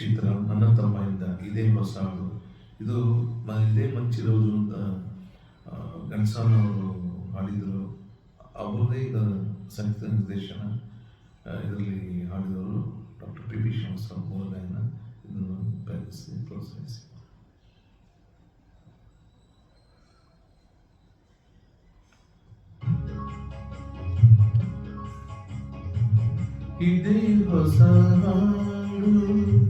ಚಿತ್ರ ನನ್ನ ತಮ್ಮಿಂದ ಇದೇ ಹೊಸ ಹಾಡು ಇದು ಮ- ಇದೇ ಮಂಚಿ ರೋಜು ಅಂತ ಅವರು ಹಾಡಿದರು. ಅವರದೇ ಇದರ ಸಂಗೀತ ನಿರ್ದೇಶನ ಇದರಲ್ಲಿ ಹಾಡಿದವರು doctor P B Srinivasarao Mohana ಇದನ್ನು ಪ್ರಯತ್ನಿಸಿ ಪ್ರೋತ್ಸಾಹಿಸಿ. ಇದೇ ಹೊಸ ಹಾಡು.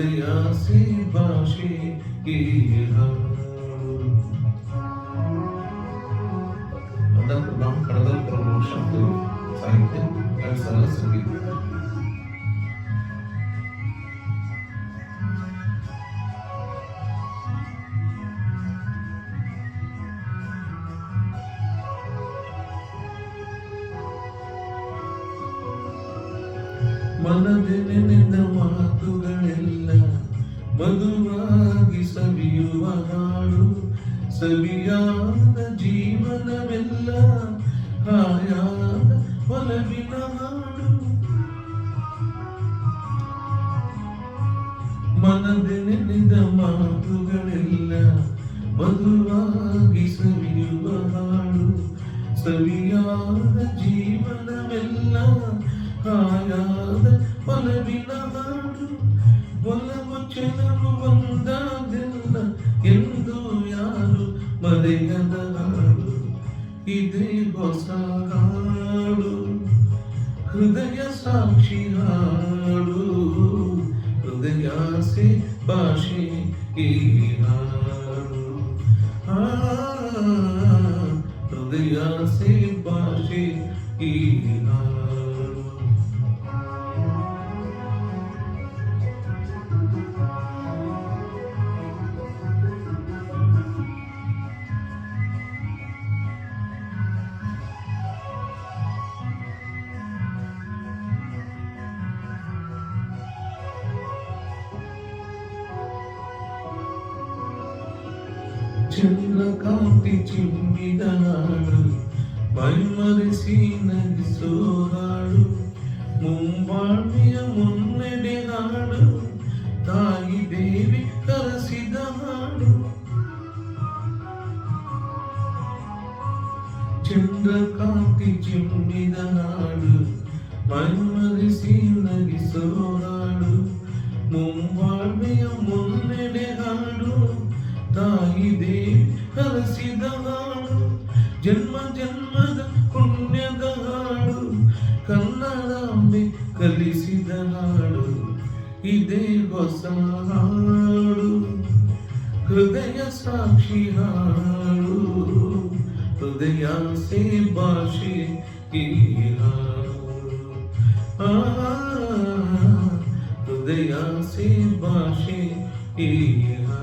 यासी बाशी की हम अंदर प्रणाम करदल प्रभु शब्द ಮನದೆ ನೆನೆದ ಮಾತುಗಳೆಲ್ಲ ಮಧುವಾಗಿ ಸವಿಯುವ ಹಾಡು. ಸವಿಯಾದ ಜೀವನವೆಲ್ಲ ಹಾಯಾದ ಒಲವಿನ ಹಾಡು. ಮನದೆ ನೆನೆದ ಮಾತುಗಳೆಲ್ಲ ಮಧುವಾಗಿ ಸವಿಯುವ ಹಾಡು. ಸವಿಯಾದ ಜೀವನವೆಲ್ಲ ಒಲವು ಚೆಲವು ಒಂದಾದೆಲ್ಲ ಎಂದು ಯಾರು ಮರೆಯದ ಹಾಡು ಇದೇ ಹೊಸ ಹಾಡು ಹೃದಯ ಸಾಕ್ಷಿ ಹಾಡು ಹೃದಯ ಸೇ ಭಾಷೆ ಈ ಹಾಡು ಆ, ಹೃದಯ ಸೇ ಭಾಷೆ ಈ ಹಾಡು ചന്ദ്രകാന്തി ചുമ്മിതാണ് മന്മതി സീനകി സോറാടു മുമ്പാഴ്മിയ മുന്നടി നാട് തായി ദേവി കരസിത ചന്ദ്രകാന്തി ചുമ്മിത നാട് മന്മതി സീനകി സോറാടു മുന്നടി നാട് തായി ദേവി అలసిదవాడు జన్మ జన్మద పుణ్యదవాడు కన్నడాంబి కలిసిదవాడు ఇదే బసహాడు హృదయ సాక్షి హాడు హృదయా సే భాషి की హృదయా సే భాషి ఈ హా